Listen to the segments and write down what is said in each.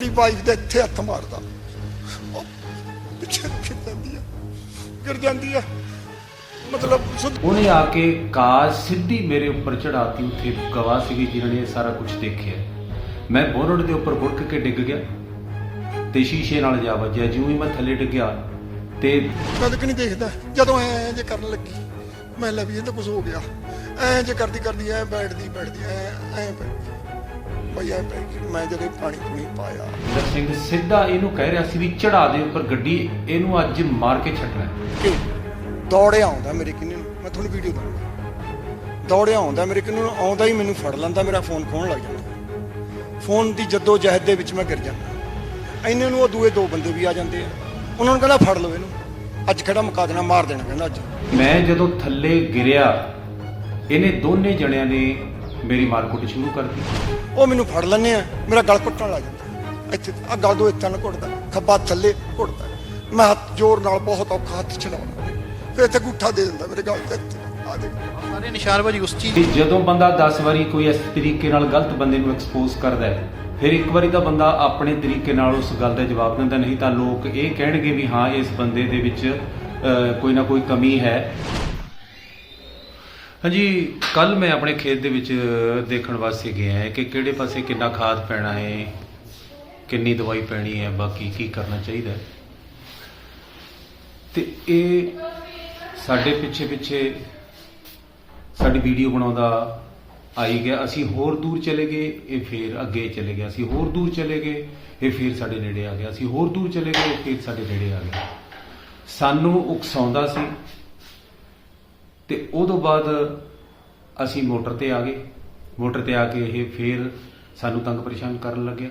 ਮੇਰੀ ਵਾਈਫ ਦੇ ਇੱਥੇ ਹੱਥ ਮਾਰਦਾ। ਉਹ ਪਿੱਛੇ ਫਿਰ ਜਾਂਦੀ ਆ। ਗਿਰ ਜਾਂਦੀ ਆ। ਮਤਲਬ ਸੁੱਧ ਉਹਨੇ ਆ ਕੇ ਕਾਰ ਸਿੱਧੀ ਮੇਰੇ ਉੱਪਰ ਚੜਾਤੀ ਉੱਥੇ ਗਵਾਹ ਸੀਗੇ ਜਿਨ੍ਹਾਂ ਨੇ ਇਹ ਸਾਰਾ ਕੁਝ ਦੇਖਿਆ। ਮੈਂ ਬੋਰਡ ਦੇ ਉੱਪਰ ਬੁੜਕ ਕੇ ਡਿੱਗ ਗਿਆ ਤੇ ਸ਼ੀਸ਼ੇ ਨਾਲ ਜਾ ਵੱਜਿਆ। ਜਿਉਂ ਹੀ ਮੈਂ ਥੱਲੇ ਡਿੱਗਿਆ ਤੇ ਕਦ ਕਿ ਨਹੀਂ ਦੇਖਦਾ। ਜਦੋਂ ਐ ਜੇ ਕਰਨ ਲੱਗੀ ਮੈਂ ਲੈ ਵੀ ਇਹ ਤਾਂ ਕੁਝ ਹੋ ਗਿਆ। ਐ ਜੇ ਕਰਦੀ ਕਰਦੀ ਐ ਬੈਠਦੀ ਬੈਠਦੀ ਐ ਐ ਐ ਪੈ ਗਈ। ਮੈਂ ਜਦੋਂ ਪਾਣੀ ਪੂਣੀ ਪਾਇਆ। ਇੰਦਰ ਸਿੰਘ ਸਿੱਧਾ ਇਹਨੂੰ ਕਹਿ ਰਿਹਾ ਸੀ ਵੀ ਚੜਾ ਦੇ ਉੱਪਰ ਗੱਡੀ ਇਹਨੂੰ ਅੱਜ ਮਾਰ ਕੇ ਛੱਡਣਾ ਹੈ। ਕਿ ਦੌੜਿਆ ਆਉਂਦਾ ਮੇਰੇ ਕਿੰਨੇ ਨੂੰ। ਮੈਂ ਤੁਹਾਨੂੰ ਵੀਡੀਓ ਦਊਂਗਾ ਦੌੜਿਆ ਆਉਂਦਾ ਮੇਰੇ ਕਿੰਨੇ ਨੂੰ ਆਉਂਦਾ ਹੀ ਮੈਨੂੰ ਫੜ ਲੈਂਦਾ ਮੇਰਾ ਫੋਨ ਖੋਣ ਲੱਗ ਜਾਂਦਾ। ਫੋਨ ਦੀ ਜੱਦੋ ਜਹਿਦ ਦੇ ਵਿੱਚ ਮੈਂ ਗਿਰ ਜਾਂਦਾ। ਇੰਨੇ ਨੂੰ ਉਹ ਦੂਏ ਦੋ ਬੰਦੇ ਵੀ ਆ ਜਾਂਦੇ ਆ। ਉਹਨਾਂ ਨੂੰ ਕਹਿੰਦਾ ਫੜ ਲਓ ਇਹਨੂੰ। ਅੱਜ ਖੜਾ ਮੁਕਾ ਦੇਣਾ ਮਾਰ ਦੇਣਾ ਕਹਿੰਦਾ ਅੱਜ। ਮੈਂ ਜਦੋਂ ਥੱਲੇ ਗਿਰਿਆ ਇਹਨੇ ਦੋਨੇ ਜਣਿਆਂ ਨੇ ਮੇਰੀ ਮਾਰਕੁੱਟ ਸ਼ੁਰੂ ਕਰ ਦਿੱਤੀ। ਉਹ ਮੈਨੂੰ ਫੜ ਲੈਂਦੇ ਆ। ਮੇਰਾ ਗਲ ਘੁੱਟਣ ਲੱਗ ਜਾਂਦਾ। ਇੱਥੇ ਆ ਗਲ ਦੋ ਇੱਥੇ ਨਾਲ ਘੁੱਟਦਾ। ਖੱਬਾ ਥੱਲੇ ਘੁੱਟਦਾ। ਮੈਂ ਹੱਥ ਜ਼ੋਰ ਨਾਲ ਬਹੁਤ ਔਖਾ ਹੱਥ ਛਡਾਉਣਾ ਫਿਰ ਇੱਥੇ ਗੁੱਠਾ ਦੇ ਦਿੰਦਾ ਮੇਰੇ ਗਲ ਤੇ ਇੱਥੇ। ਆ ਦੇ ਸਾਰੇ ਨਿਸ਼ਾਨ ਭਾਜੀ ਉਸ ਚੀਜ਼ ਕਿ ਜਦੋਂ ਬੰਦਾ 10 ਵਾਰੀ ਕੋਈ ਇਸ ਤਰੀਕੇ ਨਾਲ ਗਲਤ ਬੰਦੇ ਨੂੰ ਐਕਸਪੋਜ਼ ਕਰਦਾ ਹੈ ਫਿਰ ਇੱਕ ਵਾਰੀ ਤਾਂ ਬੰਦਾ ਆਪਣੇ ਤਰੀਕੇ ਨਾਲ ਉਸ ਗੱਲ ਦਾ ਜਵਾਬ ਦਿੰਦਾ ਨਹੀਂ ਤਾਂ ਲੋਕ ਇਹ ਕਹਿਣਗੇ ਵੀ ਹਾਂ ਇਸ ਬੰਦੇ ਦੇ ਵਿੱਚ ਅਹ, ਕੋਈ ਨਾ ਕੋਈ ਕਮੀ ਹੈ। ਹਾਂਜੀ ਕੱਲ ਮੈਂ ਆਪਣੇ ਖੇਤ ਦੇ ਵਿੱਚ ਦੇਖਣ ਵਾਸਤੇ ਗਿਆ ਹਾਂ ਕਿ ਕਿਹੜੇ ਪਾਸੇ ਕਿੰਨਾ ਖਾਦ ਪੈਣਾ ਹੈ, ਕਿੰਨੀ ਦਵਾਈ ਪੈਣੀ ਹੈ, ਬਾਕੀ ਕੀ ਕਰਨਾ ਚਾਹੀਦਾ ਹੈ। ਤੇ ਇਹ ਸਾਡੇ ਪਿੱਛੇ ਪਿੱਛੇ ਸਾਡੀ ਵੀਡੀਓ ਬਣਾਉਂਦਾ ਆਈ ਗਿਆ। ਅਸੀਂ ਹੋਰ ਦੂਰ ਚਲੇ ਗਏ, ਇਹ ਫੇਰ ਅੱਗੇ ਚਲੇ ਗਿਆ। ਅਸੀਂ ਹੋਰ ਦੂਰ ਚਲੇ ਗਏ, ਇਹ ਫੇਰ ਸਾਡੇ ਨੇੜੇ ਆ ਗਿਆ। ਅਸੀਂ ਹੋਰ ਦੂਰ ਚਲੇ ਗਏ, ਇਹ ਫੇਰ ਸਾਡੇ ਨੇੜੇ ਆ ਗਿਆ। ਸਾਨੂੰ ਉਕਸਾਉਂਦਾ ਸੀ। ਤੇ ਉਦੋਂ ਬਾਅਦ ਅਸੀਂ ਮੋਟਰ ਤੇ ਆ ਗਏ। ਮੋਟਰ ਤੇ ਆ ਕੇ ਇਹ ਫੇਰ ਸਾਨੂੰ ਤੰਗ ਪਰੇਸ਼ਾਨ ਕਰਨ ਲੱਗਿਆ।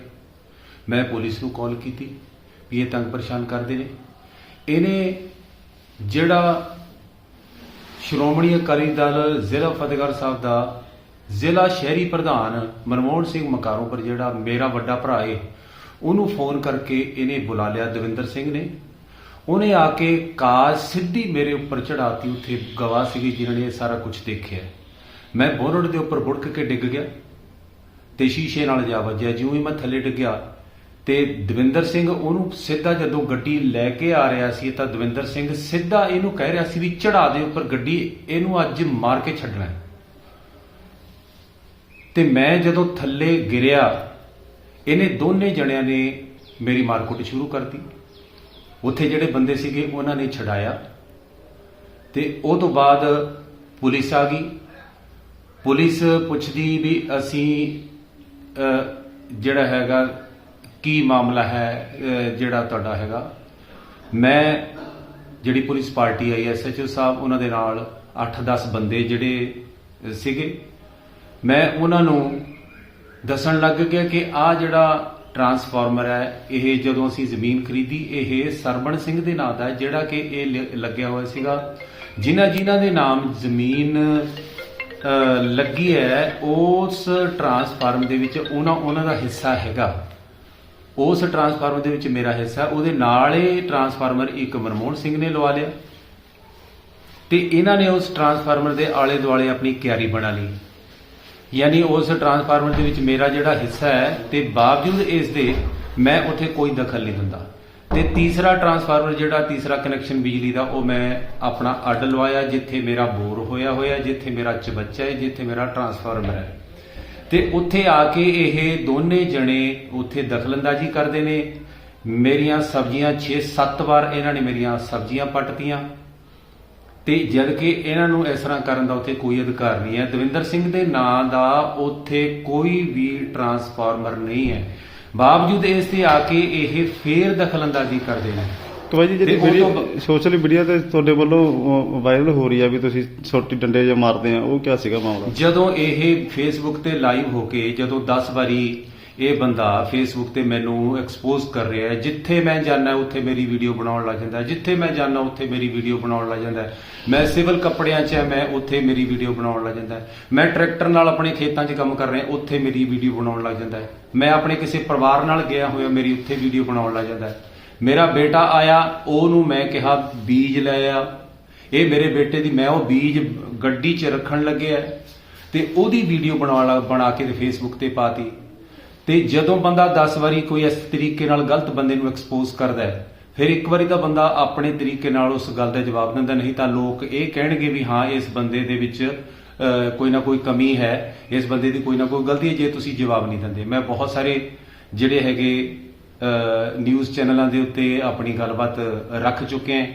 ਮੈਂ ਪੁਲਿਸ ਨੂੰ ਕਾਲ ਕੀਤੀ ਵੀ ਇਹ ਤੰਗ ਪਰੇਸ਼ਾਨ ਕਰਦੇ ਨੇ। ਇਹਨੇ ਜਿਹੜਾ ਸ਼੍ਰੋਮਣੀ ਅਕਾਲੀ ਦਲ ਜ਼ਿਲ੍ਹਾ ਫਤਿਹਗੜ੍ਹ ਸਾਹਿਬ ਦਾ ਜ਼ਿਲ੍ਹਾ ਸ਼ਹਿਰੀ ਪ੍ਰਧਾਨ ਮਨਮੋਹਨ ਸਿੰਘ ਮਕਾਰੋਂ ਜਿਹੜਾ ਮੇਰਾ ਵੱਡਾ ਭਰਾ ਏ, ਉਹਨੂੰ ਫੋਨ ਕਰਕੇ ਇਹਨੇ ਬੁਲਾ ਲਿਆ ਦਵਿੰਦਰ ਸਿੰਘ ਨੇ। ਉਹਨੇ ਆ ਕੇ ਕਾਰ ਸਿੱਧੀ ਮੇਰੇ ਉੱਪਰ ਚੜਾਤੀ ਉੱਥੇ ਗਵਾ ਸੀਗੀ ਜਿਨ੍ਹਾਂ ਨੇ ਇਹ ਸਾਰਾ ਕੁਝ ਦੇਖਿਆ। ਮੈਂ ਬੋਰਡ ਦੇ ਉੱਪਰ ਬੁੜਕ ਕੇ ਡਿੱਗ ਗਿਆ ਤੇ ਸ਼ੀਸ਼ੇ ਨਾਲ ਜਾ ਵੱਜਿਆ। ਜਿਉਂ ਹੀ ਮੈਂ ਥੱਲੇ ਡਿੱਗਿਆ ਤੇ ਦਵਿੰਦਰ ਸਿੰਘ ਉਹਨੂੰ ਸਿੱਧਾ ਜਦੋਂ ਗੱਡੀ ਲੈ ਕੇ ਆ ਰਿਹਾ ਸੀ ਤਾਂ ਦਵਿੰਦਰ ਸਿੰਘ ਸਿੱਧਾ ਇਹਨੂੰ ਕਹਿ ਰਿਹਾ ਸੀ ਵੀ ਚੜਾ ਦੇ ਉੱਪਰ ਗੱਡੀ, ਇਹਨੂੰ ਅੱਜ ਮਾਰ ਕੇ ਛੱਡਣਾ ਹੈ। ਤੇ ਮੈਂ ਜਦੋਂ ਥੱਲੇ ਗਿਰਿਆ, ਇਹਨੇ ਦੋਨੇ ਜਣਿਆਂ ਨੇ ਮੇਰੀ ਮਾਰਕੁੱਟ ਸ਼ੁਰੂ ਕਰਤੀ। ਉੱਥੇ ਜਿਹੜੇ ਬੰਦੇ ਸੀਗੇ, ਉਹਨਾਂ ਨੇ ਛਡਾਇਆ। ਤੇ ਉਹ ਤੋਂ ਬਾਅਦ ਪੁਲਿਸ ਆ ਗਈ। ਪੁਲਿਸ ਪੁੱਛਦੀ ਵੀ ਅਸੀਂ ਜਿਹੜਾ ਹੈਗਾ, ਕੀ ਮਾਮਲਾ ਹੈ ਜਿਹੜਾ ਤੁਹਾਡਾ ਹੈਗਾ। ਮੈਂ ਜਿਹੜੀ ਪੁਲਿਸ ਪਾਰਟੀ ਆਈ ਐਸਐਚਓ ਸਾਹਿਬ, ਉਹਨਾਂ ਦੇ ਨਾਲ 8-10 ਬੰਦੇ ਜਿਹੜੇ ਸੀਗੇ। ਮੈਂ ਉਹਨਾਂ ਨੂੰ ਦੱਸਣ ਲੱਗ ਗਿਆ ਕਿ ਆ ਜਿਹੜਾ ਟਰਾਂਸਫਾਰਮਰ ਹੈ, ਇਹ ਜਦੋਂ ਅਸੀਂ ਜ਼ਮੀਨ ਖਰੀਦੀ, ਇਹ ਸਰਬਣ ਸਿੰਘ ਦੇ ਨਾਂ ਦਾ ਜਿਹੜਾ ਕਿ ਇਹ ਲੱਗਿਆ ਹੋਇਆ ਸੀਗਾ। ਜਿਨ੍ਹਾਂ ਜਿਨ੍ਹਾਂ ਦੇ ਨਾਮ ਜ਼ਮੀਨ ਲੱਗੀ ਹੈ, ਉਸ ਟਰਾਂਸਫਾਰਮ ਦੇ ਵਿੱਚ ਉਹਨਾਂ ਉਹਨਾਂ ਦਾ ਹਿੱਸਾ ਹੈਗਾ। ਉਸ ਟਰਾਂਸਫਾਰਮਰ ਦੇ ਵਿੱਚ ਮੇਰਾ ਹਿੱਸਾ ਉਹਦੇ ਨਾਲ ਇਹ ਟਰਾਂਸਫਾਰਮਰ ਇੱਕ ਮਨਮੋਹਨ ਸਿੰਘ ਨੇ ਲਵਾ ਲਿਆ। ਤੇ ਇਹਨਾਂ ਨੇ ਉਸ ਟਰਾਂਸਫਾਰਮਰ ਦੇ ਆਲੇ ਦੁਆਲੇ ਆਪਣੀ ਕਿਆਰੀ ਬਣਾ ਲਈ। ਯਾਨੀ ਉਸ ਟਰਾਂਸਫਾਰਮਰ ਦੇ ਵਿੱਚ ਮੇਰਾ ਜਿਹੜਾ ਹਿੱਸਾ ਹੈ ਤੇ ਬਾਵਜੂਦ ਇਸ ਦੇ ਮੈਂ ਉੱਥੇ ਕੋਈ ਦਖਲ ਨਹੀਂ ਦਿੰਦਾ ਤੇ ਤੀਸਰਾ ਟਰਾਂਸਫਾਰਮਰ ਜਿਹੜਾ ਤੀਸਰਾ ਕਨੈਕਸ਼ਨ ਬਿਜਲੀ ਦਾ, ਉਹ ਮੈਂ ਆਪਣਾ ਅੱਡ ਲਵਾਇਆ, ਜਿੱਥੇ ਮੇਰਾ ਬੋਰ ਹੋਇਆ ਹੋਇਆ ਜਿੱਥੇ ਮੇਰਾ ਚਬੱਚਾ ਹੈ, ਜਿੱਥੇ ਮੇਰਾ ਟਰਾਂਸਫਾਰਮਰ ਹੈ। ਤੇ ਉੱਥੇ ਆ ਕੇ ਇਹ ਦੋਨੇ ਜਣੇ ਉੱਥੇ ਦਖਲਅੰਦਾਜ਼ੀ ਕਰਦੇ ਨੇ। ਮੇਰੀਆਂ ਸਬਜ਼ੀਆਂ 6-7 ਵਾਰ ਇਹਨਾਂ ਨੇ ਮੇਰੀਆਂ ਸਬਜ਼ੀਆਂ ਪੱਟਤੀਆਂ ਤੇ ਜਦ ਕਿ ਇਹਨਾਂ ਨੂੰ ਇਸ ਤਰ੍ਹਾਂ ਕਰਨ ਦਾ ਉੱਥੇ ਕੋਈ ਅਧਿਕਾਰ ਨਹੀਂ ਹੈ। ਦਵਿੰਦਰ ਸਿੰਘ ਦੇ ਨਾਂ ਦਾ ਉੱਥੇ ਕੋਈ ਵੀ ਟਰਾਂਸਫਾਰਮਰ ਨਹੀਂ ਹੈ। ਬਾਵਜੂਦ ਇਸ ਤੇ ਆ ਕੇ ਇਹ ਫੇਰ ਦਖਲਅੰਦਾਜ਼ੀ ਕਰਦੇ ਨੇ। ਕਵਾਈ ਜੀ ਜਿਹੜੀ ਤੇ ਵੀਡੀਓ ਤੋਂ- ਸੋਸ਼ਲ ਮੀਡੀਆ ਤੇ ਤੁਹਾਡੇ ਵੱਲੋਂ ਵਾਇਰਲ ਹੋ ਰਹੀ ਆ ਵੀ ਤੁਸੀਂ ਛੋਟੀ ਡੰਡੇ ਜੇ ਮਾਰਦੇ ਆ ਉਹ ਕਿਆ ਸੀਗਾ ਮਾਮਲਾ? ਜਦੋਂ ਇਹ ਫੇਸਬੁੱਕ ਤੇ ਲਾਈਵ ਹੋ ਕੇ ਜਦੋਂ 10 ਵਾਰੀ ਇਹ ਬੰਦਾ ਫੇਸਬੁੱਕ ਤੇ ਮੈਨੂੰ ਐਕਸਪੋਜ਼ ਕਰ ਰਿਹਾ ਹੈ। ਜਿੱਥੇ ਮੈਂ ਜਾਣਾ ਉੱਥੇ ਮੇਰੀ ਵੀਡੀਓ ਬਣਾਉਣ ਲੱਗ ਜਾਂਦਾ। ਜਿੱਥੇ ਮੈਂ ਜਾਣਾ ਉੱਥੇ ਮੇਰੀ ਵੀਡੀਓ ਬਣਾਉਣ ਲੱਗ ਜਾਂਦਾ ਮੈਂ ਸਿਵਲ ਕੱਪੜਿਆਂ 'ਚ ਹੈ, ਮੈਂ ਉੱਥੇ ਮੇਰੀ ਵੀਡੀਓ ਬਣਾਉਣ ਲੱਗ ਜਾਂਦਾ ਮੈਂ ਟਰੈਕਟਰ ਨਾਲ ਆਪਣੇ ਖੇਤਾਂ 'ਚ ਕੰਮ ਕਰ ਰਿਹਾ ਉੱਥੇ ਮੇਰੀ ਵੀਡੀਓ ਬਣਾਉਣ ਲੱਗ ਜਾਂਦਾ ਮੈਂ ਆਪਣੇ ਕਿਸੇ ਪਰਿਵਾਰ ਨਾਲ ਗਿਆ ਹੋਇਆ, ਮੇਰੀ ਉੱਥੇ ਵੀਡੀਓ ਬਣਾਉਣ ਲੱਗ ਜਾਂਦਾ ਮੇਰਾ ਬੇਟਾ ਆਇਆ, ਉਹਨੂੰ ਮੈਂ ਕਿਹਾ, ਬੀਜ ਲੈ ਆ। ਇਹ ਮੇਰੇ ਬੇਟੇ ਦੀ, ਮੈਂ ਉਹ ਬੀਜ ਗੱਡੀ 'ਚ ਰੱਖਣ ਲੱਗਿਆ ਤੇ ਉਹਦੀ ਵੀਡੀਓ ਬਣਾ ਲਾ- ਬਣਾ ਕੇ ਤੇ ਫੇਸਬੁੱਕ ਤੇ ਪਾਤੀ। ਤੇ ਜਦੋਂ ਬੰਦਾ 10 ਵਾਰੀ ਕੋਈ ਇਸ ਤਰੀਕੇ ਨਾਲ ਗਲਤ ਬੰਦੇ ਨੂੰ ਐਕਸਪੋਜ਼ ਕਰਦਾ ਹੈ, ਫਿਰ ਇੱਕ ਵਾਰੀ ਤਾਂ ਬੰਦਾ ਆਪਣੇ ਤਰੀਕੇ ਨਾਲ ਉਸ ਗੱਲ ਦਾ ਜਵਾਬ ਦਿੰਦਾ, ਨਹੀਂ ਤਾਂ ਲੋਕ ਇਹ ਕਹਿਣਗੇ ਵੀ ਹਾਂ, ਇਸ ਬੰਦੇ ਦੇ ਵਿੱਚ ਕੋਈ ਨਾ ਕੋਈ ਕਮੀ ਹੈ, ਇਸ ਬੰਦੇ ਦੀ ਕੋਈ ਨਾ ਕੋਈ ਗਲਤੀ ਹੈ, ਜੇ ਤੁਸੀਂ ਜਵਾਬ ਨਹੀਂ ਦਿੰਦੇ। ਮੈਂ ਬਹੁਤ ਸਾਰੇ ਜਿਹੜੇ ਹੈਗੇ ਨਿਊਜ਼ ਚੈਨਲਾਂ ਦੇ ਉੱਤੇ ਆਪਣੀ ਗੱਲਬਾਤ ਰੱਖ ਚੁੱਕੇ ਹਾਂ।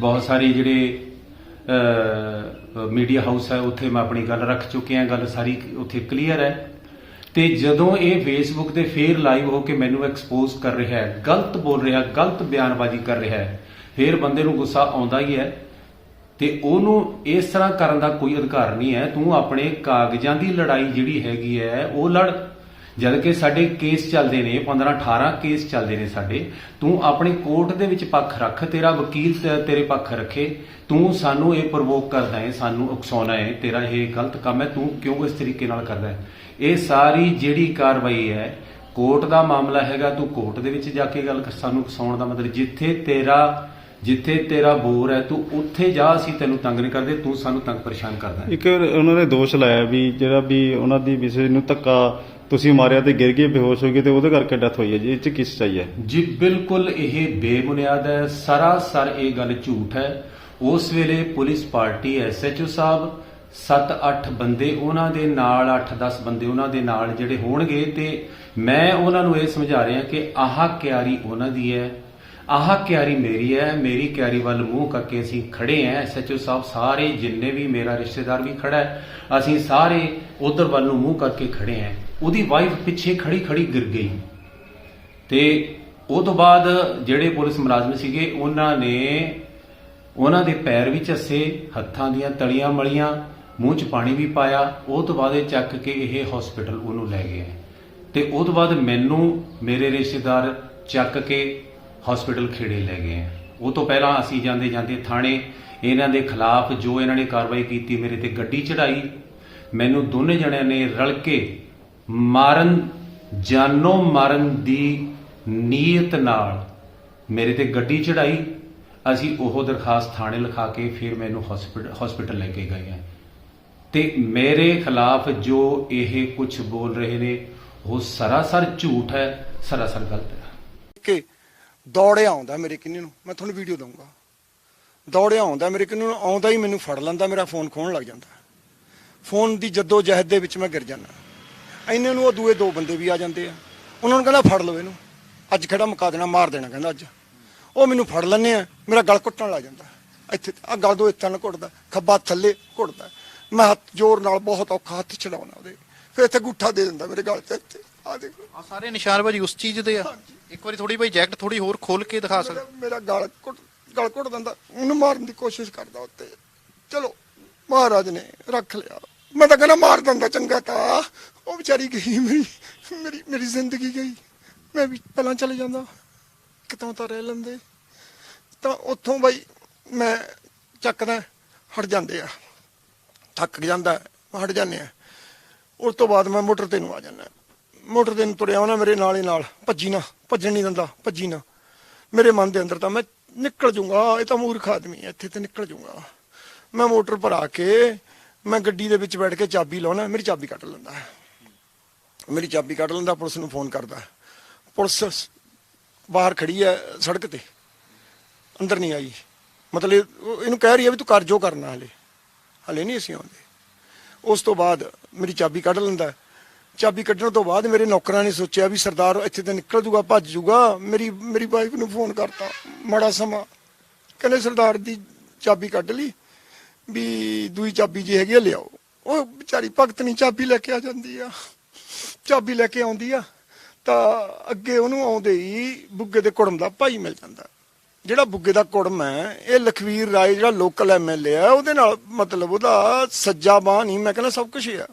ਬਹੁਤ ਸਾਰੇ ਜਿਹੜੇ ਮੀਡੀਆ ਹਾਊਸ ਹੈ, ਉੱਥੇ ਮੈਂ ਆਪਣੀ ਗੱਲ ਰੱਖ ਚੁੱਕਿਆ ਗੱਲ ਸਾਰੀ ਉੱਥੇ ਕਲੀਅਰ ਹੈ। ਤੇ ਜਦੋਂ ਇਹ ਫੇਸਬੁੱਕ ਤੇ ਫੇਰ ਲਾਈਵ ਹੋ ਕੇ ਮੈਨੂੰ ਐਕਸਪੋਜ਼ ਕਰ ਰਿਹਾ ਹੈ, ਗਲਤ ਬੋਲ ਰਿਹਾ, ਗਲਤ ਬਿਆਨਬਾਜ਼ੀ ਕਰ ਰਿਹਾ ਹੈ, ਫੇਰ ਬੰਦੇ ਨੂੰ ਗੁੱਸਾ ਆਉਂਦਾ ਹੀ ਹੈ ਤੇ ਉਹਨੂੰ ਇਸ ਤਰ੍ਹਾਂ ਕਰਨ ਦਾ ਕੋਈ ਅਧਿਕਾਰ ਨਹੀਂ ਹੈ। ਤੂੰ ਆਪਣੇ ਕਾਗਜ਼ਾਂ ਦੀ ਲੜਾਈ ਜਿਹੜੀ ਹੈਗੀ ਹੈ, ਉਹ ਲੜ। ਜਦ ਕਿ ਸਾਡੇ ਕੇਸ ਚੱਲਦੇ ਨੇ 15 18 ਕੇਸ ਚੱਲਦੇ ਨੇ ਸਾਡੇ, ਤੂੰ ਆਪਣੇ ਕੋਰਟ ਦੇ ਵਿੱਚ ਪੱਖ ਰੱਖ, ਤੇਰਾ ਵਕੀਲ ਤੇਰੇ ਪੱਖ ਰੱਖੇ, ਤੂੰ ਸਾਨੂੰ ਇਹ ਪ੍ਰਵੋਕ ਕਰਦਾ ਹੈ, ਸਾਨੂੰ ਉਕਸਾਉਣਾ ਹੈ, ਤੇਰਾ ਇਹ ਗਲਤ ਕੰਮ ਹੈ, ਤੂੰ ਕਿਉਂ ਇਸ ਤਰੀਕੇ ਨਾਲ ਕਰਦਾ ਹੈ? ਇਹ ਸਾਰੀ ਜਿਹੜੀ ਕਾਰਵਾਈ ਹੈ, ਕੋਰਟ ਦਾ ਮਾਮਲਾ ਹੈਗਾ, ਤੂੰ ਕੋਰਟ ਦੇ ਵਿੱਚ ਜਾ ਕੇ ਗੱਲ ਕਰ- ਸਾਨੂੰ ਉਕਸਾਉਣ ਦਾ ਮਤਲਬ, ਜਿੱਥੇ ਤੇਰਾ ਜਿੱਥੇ ਤੇਰਾ ਬੋਰ ਹੈ, ਤੂੰ ਉੱਥੇ ਜਾ, ਅਸੀਂ ਤੈਨੂੰ ਤੰਗ ਨਹੀਂ ਕਰਦੇ, ਤੂੰ ਸਾਨੂੰ ਤੰਗ ਪਰੇਸ਼ਾਨ ਕਰਦਾ ਇੱਕ ਉਹਨਾਂ ਨੇ ਦੋਸ਼ ਲਾਇਆ ਵੀ, ਜਿਹੜਾ ਵੀ ਉਹਨਾਂ ਦੀ ਵਿਸ਼ੇ ਨੂੰ ਧੱਕਾ ਤੁਸੀਂ ਮਾਰਿਆ ਤੇ ਗਿਰ ਗਏ, ਬੇਹੋਸ਼ ਹੋ ਗਏ ਤੇ ਉਹਦੇ ਕਰਕੇ ਡੈਥ ਹੋਈ ਹੈ ਜੀ। ਇਹ ਚ ਕਿਸ ਚਾਹੀਏ ਹੈ? ਜੀ, ਬਿਲਕੁਲ ਇਹ ਬੇਬੁਨਿਆਦ ਹੈ। ਸਰਾਸਰ ਇਹ ਗੱਲ ਝੂਠ ਹੈ। ਉਸ ਵੇਲੇ ਪੁਲਿਸ ਪਾਰਟੀ ਐਸਐਚਓ ਸਾਹਿਬ 7-8 ਬੰਦੇ ਉਹਨਾਂ ਦੇ ਨਾਲ 8-10 ਬੰਦੇ ਉਹਨਾਂ ਦੇ ਨਾਲ ਜਿਹੜੇ ਹੋਣਗੇ ਤੇ ਮੈਂ ਉਹਨਾਂ ਨੂੰ ਇਹ ਸਮਝਾ ਰਿਹਾ ਕਿ ਆਹ ਕਿਆਰੀ ਉਹਨਾਂ ਦੀ ਹੈ। ਆਹ ਕਿਆਰੀ ਮੇਰੀ ਹੈ। ਮੇਰੀ ਕਿਆਰੀ ਵੱਲ ਮੂੰਹ ਕਰਕੇ ਅਸੀਂ ਖੜੇ ਹਾਂ। ਐਸਐਚਓ ਸਾਹਿਬ ਸਾਰੇ ਜਿੰਨੇ ਵੀ ਮੇਰਾ ਰਿਸ਼ਤੇਦਾਰ ਵੀ ਖੜਾ ਹੈ, ਅਸੀਂ ਸਾਰੇ ਉਧਰ ਵੱਲ ਨੂੰ ਮੂੰਹ ਕਰਕੇ ਖੜੇ ਹਾਂ। ਉਹਦੀ ਵਾਈਫ ਪਿੱਛੇ ਖੜੀ ਖੜੀ ਗਿਰ ਗਈ। ਤੇ ਉਹ ਤੋਂ ਬਾਅਦ ਜਿਹੜੇ ਪੁਲਿਸ ਮੁਲਾਜ਼ਮ ਸੀਗੇ, ਉਹਨਾਂ ਨੇ ਉਹਨਾਂ ਦੇ ਪੈਰ ਵੀ ਚੱਸੇ ਹੱਥਾਂ ਦੀਆਂ ਤਲੀਆਂ ਮਲੀਆਂ, ਮੂੰਹ 'ਚ ਪਾਣੀ ਵੀ ਪਾਇਆ। ਉਹ ਤੋਂ ਬਾਅਦ ਇਹ ਚੱਕ ਕੇ ਇਹ ਹਸਪੀਟਲ ਉਹਨੂੰ ਲੈ ਗਏ। ਤੇ ਉਹ ਤੋਂ ਬਾਅਦ ਮੈਨੂੰ, ਮੇਰੇ ਰਿਸ਼ਤੇਦਾਰ ਚੱਕ ਕੇ ਹਸਪੀਟਲ ਖੇੜੇ ਲੈ ਗਏ। ਉਹ ਤੋਂ ਪਹਿਲਾਂ ਅਸੀਂ ਜਾਂਦੇ ਜਾਂਦੇ ਥਾਣੇ, ਇਹਨਾਂ ਦੇ ਖਿਲਾਫ ਜੋ ਇਹਨਾਂ ਨੇ ਕਾਰਵਾਈ ਕੀਤੀ, ਮੇਰੇ ਤੇ ਗੱਡੀ ਚੜਾਈ ਮੈਨੂੰ ਦੋਨੇ ਜਣਿਆਂ ਨੇ ਰਲ ਕੇ ਮਾਰਨ, ਜਾਨੋਂ ਮਾਰਨ ਦੀ ਨੀਅਤ ਨਾਲ ਮੇਰੇ ਤੇ ਗੱਡੀ ਚੜਾਈ। ਅਸੀਂ ਉਹ ਦਰਖਾਸਤ ਥਾਣੇ ਲਿਖਾ ਕੇ ਫਿਰ ਮੈਨੂੰ ਹਸਪੀਟਲ ਹਸਪੀਟਲ ਲੈ ਕੇ ਗਏ ਹਾਂ ਤੇ ਮੇਰੇ ਖਿਲਾਫ ਜੋ ਇਹ ਕੁਝ ਬੋਲ ਰਹੇ ਨੇ, ਉਹ ਸਰਾਸਰ ਝੂਠ ਹੈ, ਸਰਾਸਰ ਗਲਤ ਹੈ। ਕਿ ਦੌੜਿਆ ਆਉਂਦਾ ਮੇਰੇ ਕਿੰਨੇ ਨੂੰ, ਮੈਂ ਤੁਹਾਨੂੰ ਵੀਡੀਓ ਦਊਂਗਾ। ਦੌੜਿਆ ਆਉਂਦਾ ਮੇਰੇ ਕਿੰਨੇ ਨੂੰ, ਆਉਂਦਾ ਹੀ ਮੈਨੂੰ ਫੜ ਲੈਂਦਾ, ਮੇਰਾ ਫੋਨ ਖੋਣ ਲੱਗ ਜਾਂਦਾ। ਫੋਨ ਦੀ ਜੱਦੋ ਜਹਿਦ ਦੇ ਵਿੱਚ ਮੈਂ ਗਿਰ ਜਾਂਦਾ। ਇੰਨੇ ਨੂੰ ਉਹ ਦੂਏ ਦੋ ਬੰਦੇ ਵੀ ਆ ਜਾਂਦੇ ਆ। ਉਹਨਾਂ ਨੂੰ ਕਹਿੰਦਾ ਫੜ ਲਓ ਇਹਨੂੰ। ਅੱਜ ਖੜਾ ਮੁਕਾ ਦੇਣਾ ਮਾਰ ਦੇਣਾ ਕਹਿੰਦਾ ਅੱਜ। ਉਹ ਮੈਨੂੰ ਫੜ ਲੈਂਦੇ ਆ ਮੇਰਾ ਗਲ ਘੁੱਟਣ ਲੱਗ ਜਾਂਦਾ। ਇੱਥੇ ਆ ਗਲ ਦੋ ਇੱਥੇ ਨਾਲ ਘੁੱਟਦਾ ਖੱਬਾ ਥੱਲੇ ਘੁੱਟਦਾ। ਮੈਂ ਹੱਥ ਜ਼ੋਰ ਨਾਲ ਬਹੁਤ ਔਖਾ ਹੱਥ ਚੜਾਉਣਾ ਉਹਦੇ। ਫਿਰ ਇੱਥੇ ਗੁੱਠਾ ਦੇ ਦਿੰਦਾ ਮੇਰੇ ਗਲ ਤੇ ਇੱਥੇ। ਆ ਦੇਖੋ। ਆ ਸਾਰੇ ਨਿਸ਼ਾਨ ਭਾਜੀ ਉਸ ਚੀਜ਼ ਦੇ ਆ। ਇੱਕ ਵਾਰੀ ਥੋੜੀ ਭਾਈ ਜੈਕਟ ਥੋੜੀ ਹੋਰ ਖੋਲ ਕੇ ਦਿਖਾ ਸਕਦੇ। ਮੇਰਾ- ਗਲ ਘੁੱਟ ਗਲ ਘੁੱਟ ਦਿੰਦਾ। ਉਹਨੂੰ ਮਾਰਨ ਦੀ ਕੋਸ਼ਿਸ਼ ਕਰਦਾ ਉੱਤੇ। ਚਲੋ ਮਹਾਰਾਜ ਨੇ ਰੱਖ ਲਿਆ। ਮੈਂ ਤਾਂ ਕਹਿੰਦਾ ਮਾਰ ਦਿੰਦਾ ਚੰਗਾ ਤਾਂ। ਵਿਚਾਰੀ ਗਈ ਮੇਰੀ ਮੇਰੀ ਮੇਰੀ ਜ਼ਿੰਦਗੀ ਗਈ। ਮੈਂ ਵੀ ਪਹਿਲਾਂ ਚਲੇ ਜਾਂਦਾ ਕਿਤੋਂ ਤਾਂ ਰਹਿ ਲੈਂਦੇ। ਤਾਂ ਉੱਥੋਂ ਬਾਈ ਮੈਂ ਚੱਕਦਾ, ਹਟ ਜਾਂਦੇ ਆ। ਥੱਕ ਜਾਂਦਾ ਹਟ ਜਾਂਦੇ ਆ। ਉਸ ਤੋਂ ਬਾਅਦ ਮੈਂ ਮੋਟਰ ਤੇ ਨੂੰ ਆ ਜਾਂਦਾ। ਮੋਟਰ ਤੇ ਨੂੰ ਤੁਰਿਆ ਉਹਨਾਂ ਮੇਰੇ ਨਾਲ ਹੀ ਨਾਲ, ਭੱਜੀ ਨਾ, ਭੱਜਣ ਨਹੀਂ ਦਿੰਦਾ, ਭੱਜੀ ਨਾ। ਮੇਰੇ ਮਨ ਦੇ ਅੰਦਰ ਤਾਂ ਮੈਂ ਨਿਕਲ ਜੂੰਗਾ ਇਹ ਤਾਂ ਮੂਰਖ ਆਦਮੀ ਹੈ ਇੱਥੇ ਤੇ ਨਿਕਲ ਜੂੰਗਾ ਮੈਂ ਮੋਟਰ ਪਰ ਆ ਕੇ, ਮੈਂ ਗੱਡੀ ਦੇ ਵਿੱਚ ਬੈਠ ਕੇ ਚਾਬੀ ਲਾਉਣਾ, ਮੇਰੀ ਚਾਬੀ ਕੱਟ ਲੈਂਦਾ। ਮੇਰੀ ਚਾਬੀ ਕੱਢ ਲੈਂਦਾ, ਪੁਲਿਸ ਨੂੰ ਫੋਨ ਕਰਦਾ। ਪੁਲਿਸ ਬਾਹਰ ਖੜੀ ਹੈ ਸੜਕ ਤੇ। ਅੰਦਰ ਨਹੀਂ ਆਈ। ਮਤਲਬ ਇਹਨੂੰ ਕਹਿ ਰਹੀ ਹੈ ਵੀ ਤੂੰ ਕਰ ਜੋ ਕਰਨਾ ਹਲੇ। ਹਲੇ ਨਹੀਂ ਅਸੀਂ ਆਉਂਦੇ। ਉਸ ਤੋਂ ਬਾਅਦ ਮੇਰੀ ਚਾਬੀ ਕੱਢ ਲੈਂਦਾ। ਚਾਬੀ ਕੱਢਣ ਤੋਂ ਬਾਅਦ ਮੇਰੇ ਨੌਕਰਾਂ ਨੇ ਸੋਚਿਆ ਵੀ ਸਰਦਾਰ ਇੱਥੇ ਤੇ ਨਿਕਲ ਜੂਗਾ, ਭੱਜ ਜੂਗਾ। ਮੇਰੀ ਮੇਰੀ ਵਾਈਫ ਨੂੰ ਫੋਨ ਕਰਤਾ ਮਾੜਾ ਸਮਾਂ। ਕਹਿੰਦੇ ਸਰਦਾਰ ਦੀ ਚਾਬੀ ਕੱਢ ਲਈ ਵੀ ਦੂਈ ਚਾਬੀ ਜੀ ਹੈਗੀ ਆ, ਲਿਆਓ। ਉਹ ਵਿਚਾਰੀ ਭਗਤ ਨਹੀਂ ਚਾਬੀ ਲੈ ਕੇ ਆ ਜਾਂਦੀ ਆ। ਚਾਬੀ ਲੈ ਕੇ ਆਉਂਦੀ ਆ, ਤਾਂ ਅੱਗੇ ਉਹਨੂੰ ਆਉਂਦੇ ਹੀ ਬੁੱਗੇ ਦੇ ਕੁੜਮ ਦਾ ਭਾਈ ਮਿਲ ਜਾਂਦਾ। ਜਿਹੜਾ ਬੁੱਗੇ ਦਾ ਕੁੜਮ ਹੈ, ਇਹ ਲਖਵੀਰ ਰਾਏ ਜਿਹੜਾ ਲੋਕਲ ਐਮਐਲਏ ਆ, ਉਹਦੇ ਨਾਲ ਮਤਲਬ ਉਹਦਾ ਸੱਜਾ ਬਾਹ ਨਹੀਂ, ਮੈਂ ਕਹਿੰਦਾ ਸਭ ਕੁਝ ਆ।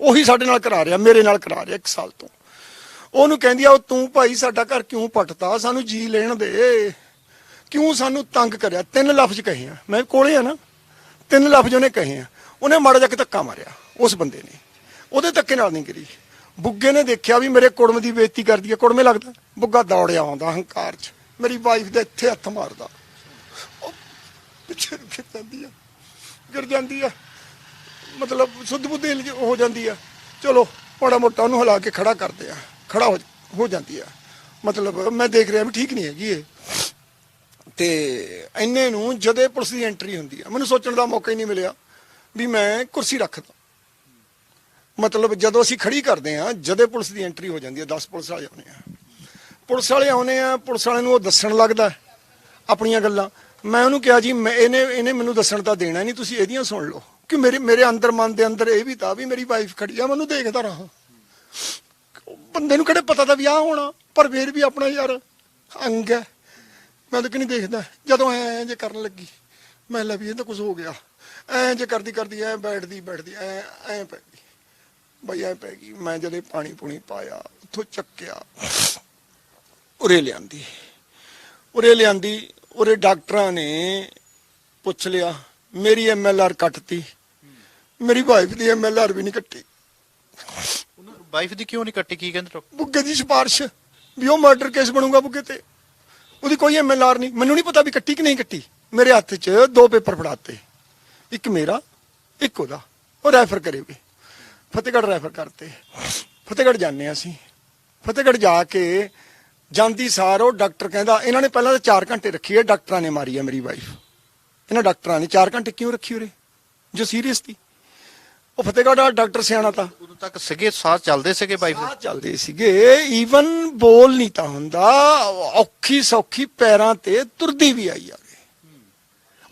ਉਹੀ ਸਾਡੇ ਨਾਲ ਕਰਾ ਰਿਹਾ, ਮੇਰੇ ਨਾਲ ਕਰਾ ਰਿਹਾ ਇੱਕ ਸਾਲ ਤੋਂ। ਉਹਨੂੰ ਕਹਿੰਦੀ ਆ, ਉਹ ਤੂੰ ਭਾਈ ਸਾਡਾ ਘਰ ਕਿਉਂ ਪਟਤਾ? ਸਾਨੂੰ ਜੀ ਲੈਣ ਦੇ। ਕਿਉਂ ਸਾਨੂੰ ਤੰਗ ਕਰਿਆ? ਤਿੰਨ ਲਫ਼ਜ਼ ਕਹੇ ਆ। ਮੈਂ ਕੋਲੇ ਆ ਨਾ, ਤਿੰਨ ਲਫ਼ਜ਼ ਉਹਨੇ ਕਹੇ ਆ। ਉਹਨੇ ਮਾੜਾ ਜਿਹਾ ਧੱਕਾ ਮਾਰਿਆ, ਉਸ ਬੰਦੇ ਨੇ। ਉਹਦੇ ਧੱਕੇ ਨਾਲ ਨਹੀਂ ਗਿਰੀ। ਬੁੱਗੇ ਨੇ ਦੇਖਿਆ ਵੀ ਮੇਰੇ ਕੁੜਮ ਦੀ ਬੇਇੱਜ਼ਤੀ ਕਰਦੀ ਹੈ। ਕੁੜਮੇ ਲੱਗਦਾ, ਬੁੱਗਾ ਦੌੜਿਆ ਆਉਂਦਾ ਹੰਕਾਰ 'ਚ। ਮੇਰੀ ਵਾਈਫ ਦੇ ਇੱਥੇ ਹੱਥ ਮਾਰਦਾ। ਉਹ ਪਿੱਛੇ ਨੂੰ ਖਿੱਚ ਜਾਂਦੀ ਆ, ਗਿਰ ਜਾਂਦੀ ਆ। ਮਤਲਬ ਸੁੱਧ ਬੁੱਧੀ ਹੋ ਜਾਂਦੀ ਆ। ਚਲੋ, ਮਾੜਾ ਮੋਟਾ ਉਹਨੂੰ ਹਿਲਾ ਕੇ ਖੜਾ ਕਰਦੇ ਆ। ਖੜਾ ਹੋ ਹੋ ਜਾਂਦੀ ਆ। ਮਤਲਬ ਮੈਂ ਦੇਖ ਰਿਹਾ ਵੀ ਠੀਕ ਨਹੀਂ ਹੈਗੀ ਇਹ। ਤੇ ਇੰਨੇ ਨੂੰ ਜਦੇ ਪੁਲਿਸ ਦੀ ਐਂਟਰੀ ਹੁੰਦੀ ਆ, ਮੈਨੂੰ ਸੋਚਣ ਦਾ ਮੌਕਾ ਹੀ ਨਹੀਂ ਮਿਲਿਆ ਵੀ ਮੈਂ ਕੁਰਸੀ ਰੱਖਦਾ। ਮਤਲਬ ਜਦੋਂ ਅਸੀਂ ਖੜੀ ਕਰਦੇ ਆ ਜਦੇ ਪੁਲਿਸ ਦੀ ਐਂਟਰੀ ਹੋ ਜਾਂਦੀ ਹੈ 10 ਪੁਲਿਸ ਵਾਲੇ ਆਉਂਦੇ ਆ। ਪੁਲਿਸ ਵਾਲੇ ਆਉਂਦੇ ਆ, ਪੁਲਿਸ ਵਾਲੇ ਨੂੰ ਉਹ ਦੱਸਣ ਲੱਗਦਾ ਆਪਣੀਆਂ ਗੱਲਾਂ। ਮੈਂ ਉਹਨੂੰ ਕਿਹਾ, ਜੀ, ਮੈਂ ਇਹਨੇ ਇਹਨੇ ਮੈਨੂੰ ਦੱਸਣ ਤਾਂ ਦੇਣਾ ਨਹੀਂ, ਤੁਸੀਂ ਇਹਦੀਆਂ ਸੁਣ ਲਓ। ਕਿ ਮੇਰੇ ਮੇਰੇ ਅੰਦਰ ਮਨ ਦੇ ਅੰਦਰ ਇਹ ਵੀ ਤਾਂ ਵੀ ਮੇਰੀ ਵਾਈਫ ਖੜੀ ਆ ਮੈਨੂੰ ਦੇਖਦਾ ਰਹਾ। ਬੰਦੇ ਨੂੰ ਕਿਹੜੇ ਪਤਾ ਤਾਂ ਵਿਆਹ ਹੋਣਾ, ਪਰ ਫੇਰ ਵੀ ਆਪਣਾ ਯਾਰ ਅੰਗ ਹੈ। ਮੈਂ ਤਾਂ ਕਿ ਨਹੀਂ ਦੇਖਦਾ। ਜਦੋਂ ਐ ਜੇ ਕਰਨ ਲੱਗੀ, ਮੈਂ ਲੱਭੀ ਇਹ ਤਾਂ ਕੁਝ ਹੋ ਗਿਆ। ਐ ਜੇ ਕਰਦੀ ਕਰਦੀ ਐ ਬੈਠਦੀ ਬੈਠਦੀ, ਐ ਐ ਪੈ ਗਈ। ਬਈ ਐ ਪੈ ਗਈ। ਮੈਂ ਜਦੇ ਪਾਣੀ ਪੂਣੀ ਪਾਇਆ ਉੱਥੋਂ ਚੱਕਿਆ। ਉਰੇ ਲਿਆਂਦੀ। ਉਰੇ ਲਿਆਂਦੀ ਉਰੇ ਡਾਕਟਰਾਂ ਨੇ ਪੁੱਛ ਲਿਆ ਮੇਰੀ ਐਮਐਲਆਰ ਕੱਟਤੀ। ਮੇਰੀ ਵਾਈਫ ਦੀ ਐਮਐਲਆਰ ਵੀ ਨਹੀਂ ਕੱਟੀ। ਵਾਈਫ ਦੀ ਕਿਉਂ ਨਹੀਂ ਕੱਟੀ? ਕੀ ਕਹਿੰਦੇ ਡਾਕਟਰ? ਬੁੱਗੇ ਦੀ ਸਿਫਾਰਿਸ਼ ਵੀ ਉਹ ਮਰਡਰ ਕੇਸ ਬਣੂਗਾ ਬੁੱਗੇ ਤੇ। ਉਹਦੀ ਕੋਈ ਐਮਐਲਆਰ ਨਹੀਂ। ਮੈਨੂੰ ਨਹੀਂ ਪਤਾ ਵੀ ਕੱਟੀ ਕਿ ਨਹੀਂ ਕੱਟੀ। ਮੇਰੇ ਹੱਥ 'ਚ ਦੋ ਪੇਪਰ ਫੜਾਤੇ। ਇੱਕ ਮੇਰਾ ਇੱਕ ਉਹਦਾ। ਉਹ ਰੈਫਰ ਕਰੇਗੇ ਫਤਿਹਗੜ੍ਹ ਰੈਫਰ ਕਰਤੇ। ਫਤਿਹਗੜ੍ਹ ਜਾਂਦੇ ਅਸੀਂ। ਫਤਿਹਗੜ੍ਹ ਜਾ ਕੇ ਜਾਂਦੀ ਸਾਰ ਉਹ ਡਾਕਟਰ ਕਹਿੰਦਾ ਇਹਨਾਂ ਨੇ ਪਹਿਲਾਂ ਤਾਂ 4 ਘੰਟੇ ਰੱਖੀ ਹੈ ਡਾਕਟਰਾਂ ਨੇ ਮਾਰੀ ਹੈ ਮੇਰੀ ਵਾਈਫ ਇਹਨਾਂ ਡਾਕਟਰਾਂ ਨੇ 4 ਘੰਟੇ ਕਿਉਂ ਰੱਖੀ ਉਰੇ? ਜੋ ਸੀਰੀਅਸ ਸੀ। ਉਹ ਫਤਿਹਗੜ੍ਹ ਦਾ ਡਾਕਟਰ ਸਿਆਣਾ ਤਾਂ। ਉਦੋਂ ਤੱਕ ਸਿਗੇ ਸਾਹ ਚੱਲਦੇ ਸੀਗੇ ਵਾਈਫ ਸਾਹ ਚੱਲਦੇ ਸੀਗੇ ਈਵਨ ਬੋਲ ਨਹੀਂ ਤਾਂ ਹੁੰਦਾ। ਔਖੀ ਸੌਖੀ ਪੈਰਾਂ ਤੇ ਤੁਰਦੀ ਵੀ ਆਈ ਆਵੇ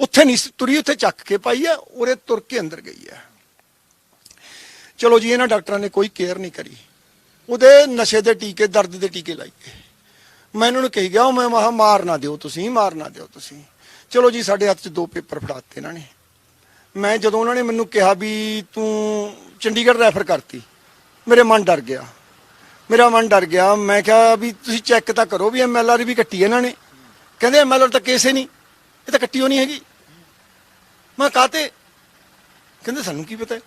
ਉੱਥੇ ਨਹੀਂ ਤੁਰੀ ਉੱਥੇ ਚੱਕ ਕੇ ਪਾਈ ਆ ਉਰੇ ਤੁਰ ਕੇ ਅੰਦਰ ਗਈ ਆ ਚਲੋ ਜੀ, ਇਹਨਾਂ ਡਾਕਟਰਾਂ ਨੇ ਕੋਈ ਕੇਅਰ ਨਹੀਂ ਕਰੀ। ਉਹਦੇ ਨਸ਼ੇ ਦੇ ਟੀਕੇ, ਦਰਦ ਦੇ ਟੀਕੇ ਲਾਈਏ ਮੈਂ ਇਹਨਾਂ ਨੂੰ ਕਹੀ ਗਿਆ, ਉਹ ਮੈਂ ਮਹਾ ਮਾਰ ਨਾ ਦਿਓ ਤੁਸੀਂ, ਮਾਰ ਨਾ ਦਿਓ ਤੁਸੀਂ। ਚਲੋ ਜੀ, ਸਾਡੇ ਹੱਥ 'ਚ ਦੋ ਪੇਪਰ ਫੜਾਤੇ ਇਹਨਾਂ ਨੇ। ਮੈਂ ਜਦੋਂ ਉਹਨਾਂ ਨੇ ਮੈਨੂੰ ਕਿਹਾ ਵੀ ਤੂੰ ਚੰਡੀਗੜ੍ਹ ਰੈਫਰ ਕਰਤੀ, ਮੇਰੇ ਮਨ ਡਰ ਗਿਆ। ਮੇਰਾ ਮਨ ਡਰ ਗਿਆ। ਮੈਂ ਕਿਹਾ ਵੀ ਤੁਸੀਂ ਚੈੱਕ ਤਾਂ ਕਰੋ ਵੀ ਐਮਐਲਆਰ ਵੀ ਕੱਟੀ ਇਹਨਾਂ ਨੇ। ਕਹਿੰਦੇ ਐਮਐਲਆਰ ਤਾਂ ਕੇਸ ਹੀ ਨਹੀਂ, ਇਹ ਤਾਂ ਕੱਟੀ ਹੋ ਨਹੀਂ ਹੈਗੀ। ਮੈਂ ਕਾਤੇ ਕਹਿੰਦੇ, ਸਾਨੂੰ ਕੀ ਪਤਾ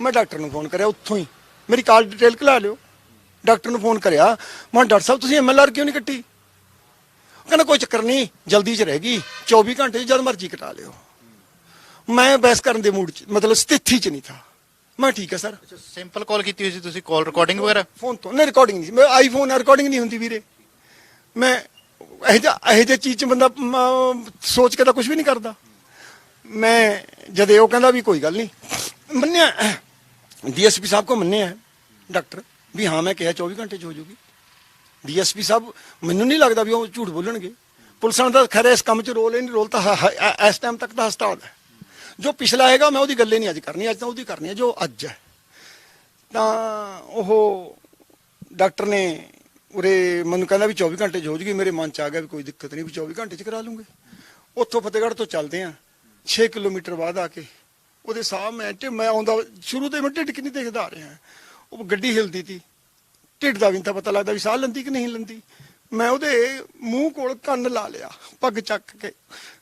ਮੈਂ ਡਾਕਟਰ ਨੂੰ ਫੋਨ ਕਰਿਆ ਉੱਥੋਂ ਹੀ। ਮੇਰੀ ਕਾਲ ਡਿਟੇਲ ਖਲਾ ਲਿਓ। ਡਾਕਟਰ ਨੂੰ ਫੋਨ ਕਰਿਆ। ਮੈਂ ਡਾਕਟਰ ਸਾਹਿਬ ਤੁਸੀਂ ਐਮਐਲਆਰ ਕਿਉਂ ਨਹੀਂ ਕੱਟੀ? ਕਹਿੰਦਾ ਕੋਈ ਚੱਕਰ ਨਹੀਂ ਜਲਦੀ ਚ ਰਹੇਗੀ 24 ਘੰਟੇ ਜਦ ਮਰਜ਼ੀ ਕਟਾ ਲਿਓ। ਮੈਂ ਬਹਿਸ ਕਰਨ ਦੇ ਮੂਡ 'ਚ ਮਤਲਬ ਸਥਿਤੀ 'ਚ ਨਹੀਂ ਥਾ। ਮੈਂ ਠੀਕ ਹੈ ਸਰ। ਸਿੰਪਲ ਕਾਲ ਕੀਤੀ ਹੋਈ ਸੀ ਤੁਸੀਂ ਕਾਲ ਰਿਕਾਰਡਿੰਗ ਵਗੈਰਾ? ਫੋਨ ਤੋਂ ਨਹੀਂ ਰਿਕਾਰਡਿੰਗ ਨਹੀਂ। ਮੈਂ ਆਈਫੋਨ ਰਿਕਾਰਡਿੰਗ ਨਹੀਂ ਹੁੰਦੀ ਵੀਰੇ। ਮੈਂ ਇਹ ਜਿਹਾ ਇਹ ਜਿਹੀ ਚੀਜ਼ ਚ ਬੰਦਾ ਸੋਚ ਕੇ ਤਾਂ ਕੁਝ ਵੀ ਨਹੀਂ ਕਰਦਾ। ਮੈਂ ਜਦ ਇਹ ਉਹ ਕਹਿੰਦਾ ਵੀ ਕੋਈ ਗੱਲ ਨਹੀਂ ਮੰਨਿਆ ਡੀਐਸਪੀ ਸਾਹਿਬ ਕੋ ਮੰਨੇ ਹੈ ਡਾਕਟਰ, ਵੀ ਹਾਂ, ਮੈਂ ਕਿਹਾ 24 ਘੰਟੇ ਚ ਹੋ ਜਾਊਗੀ ਡੀਐਸਪੀ ਸਾਹਿਬ ਮੈਨੂੰ ਨਹੀਂ ਲੱਗਦਾ ਵੀ ਉਹ ਝੂਠ ਬੋਲਣਗੇ। ਪੁਲਿਸਾਂ ਦਾ ਖੈਰ ਇਸ ਕੰਮ 'ਚ ਰੋਲ ਹੀ ਨਹੀਂ, ਰੋਲ ਤਾਂ ਹ- ਇਸ ਟਾਈਮ ਤੱਕ ਤਾਂ ਹਸਪਤਾਲ ਹੈ। ਜੋ ਪਿਛਲਾ ਹੈਗਾ, ਮੈਂ ਉਹਦੀ ਗੱਲੇ ਨਹੀਂ ਅੱਜ ਕਰਨੀ, ਅੱਜ ਤਾਂ ਉਹਦੀ ਕਰਨੀ ਹੈ, ਜੋ ਅੱਜ ਹੈ। ਤਾਂ ਉਹ ਡਾਕਟਰ ਨੇ ਉਰੇ ਮੈਨੂੰ ਕਹਿੰਦਾ ਵੀ 24 ਘੰਟੇ 'ਚ ਹੋ ਜੂਗੀ, ਮੇਰੇ ਮਨ 'ਚ ਆ ਗਿਆ ਵੀ ਕੋਈ ਦਿੱਕਤ ਨਹੀਂ, ਵੀ 24 ਘੰਟੇ 'ਚ ਕਰਾ ਲੂੰਗੇ। ਉੱਥੋਂ ਫਤਿਹਗੜ੍ਹ ਤੋਂ ਚੱਲਦੇ ਆ 6 ਕਿਲੋਮੀਟਰ ਬਾਅਦ ਆ ਕੇ ਉਹਦੇ ਸਾਹ ਮੈਂ ਤੇ ਮੈਂ ਆਉਂਦਾ, ਸ਼ੁਰੂ ਤੇ ਮੈਂ ਢਿੱਡ ਕਿੰਨੀ ਦੇਖਦਾ ਆ ਰਿਹਾ ਉਹ ਗੱਡੀ ਹਿਲਦੀ ਤੀ। ਢਿੱਡ ਦਾ ਵੀ ਨਹੀਂ ਤਾਂ ਪਤਾ ਲੱਗਦਾ ਵੀ ਸਾਹ ਲੰਦੀ ਕਿ ਨਹੀਂ ਲੰਦੀ। ਮੈਂ ਉਹਦੇ ਮੂੰਹ ਕੋਲ ਕੰਨ ਲਾ ਲਿਆ, ਪੱਗ ਚੱਕ ਕੇ।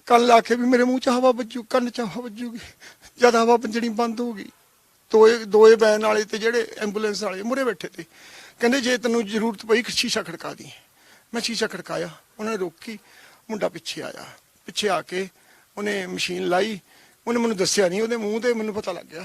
ਕੰਨ ਲਾ ਕੇ ਵੀ ਮੇਰੇ ਮੂੰਹ 'ਚ ਹਵਾ ਵੱਜੂ, ਕੰਨ 'ਚ ਹਵਾ ਵੱਜੂਗੀ। ਜਦ ਹਵਾ ਵੱਜਣੀ ਬੰਦ ਹੋ ਗਈ, ਦੋਏ ਦੋਏ ਬੈਨ ਵਾਲੇ ਤੇ ਜਿਹੜੇ ਐਂਬੂਲੈਂਸ ਵਾਲੇ ਮੁਰੇ ਬੈਠੇ ਤੇ। ਕਹਿੰਦੇ, ਜੇ ਤੈਨੂੰ ਜ਼ਰੂਰਤ ਪਈ ਸ਼ੀਸ਼ਾ ਖੜਕਾ ਦੀ। ਮੈਂ ਸ਼ੀਸ਼ਾ ਖੜਕਾਇਆ, ਉਹਨੇ ਰੋਕੀ, ਮੁੰਡਾ ਪਿੱਛੇ ਆਇਆ। ਪਿੱਛੇ ਆ ਕੇ ਉਹਨੇ ਮਸ਼ੀਨ ਲਾਈ ਉਹਨੇ ਮੈਨੂੰ ਦੱਸਿਆ ਨਹੀਂ ਉਹਦੇ ਮੂੰਹ ਤੇ ਮੈਨੂੰ ਪਤਾ ਲੱਗ ਗਿਆ।